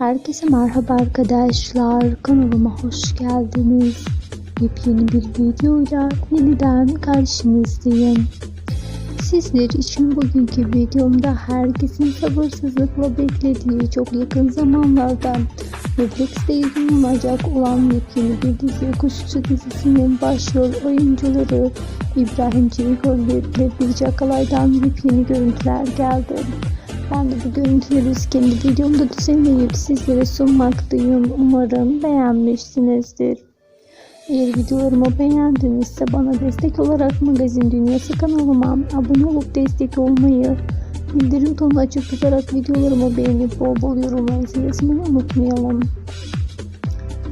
Herkese merhaba arkadaşlar. Kanalıma hoş geldiniz. Yepyeni bir videoyla yeniden karşınızdayım. Sizler için bugünkü videomda herkesin sabırsızlıkla beklediği çok yakın zamanlarda Netflix'te yayınlanacak olan yepyeni bir dizi Kuşçu dizisinin başrol oyuncuları İbrahim Çelikol ve Birce yepyeni görüntüler geldi. Ben de bu görüntüleri kendi videomda düzenleyip sizlere sunmaktayım. Umarım beğenmişsinizdir. Eğer videolarımı beğendinizse bana destek olarak Magazin Dünyası kanalıma abone olup destek olmayı, bildirim tonu açık tutarak videolarımı beğenip bol bol yorumlar yazmayı unutmayalım.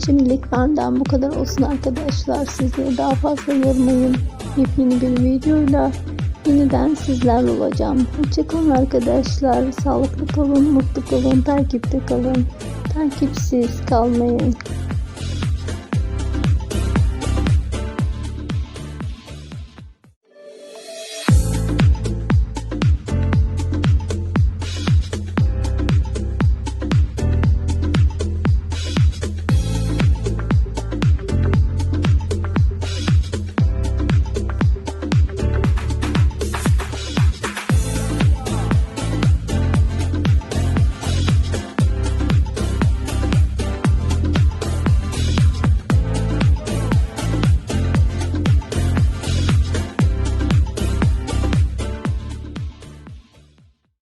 Şimdilik benden bu kadar olsun arkadaşlar. Sizleri daha fazla yormayın. Yepyeni bir videoyla yeniden sizlerle olacağım. Hoşçakalın arkadaşlar. Sağlıklı kalın, mutlu kalın, takipte kalın. Takipsiz kalmayın.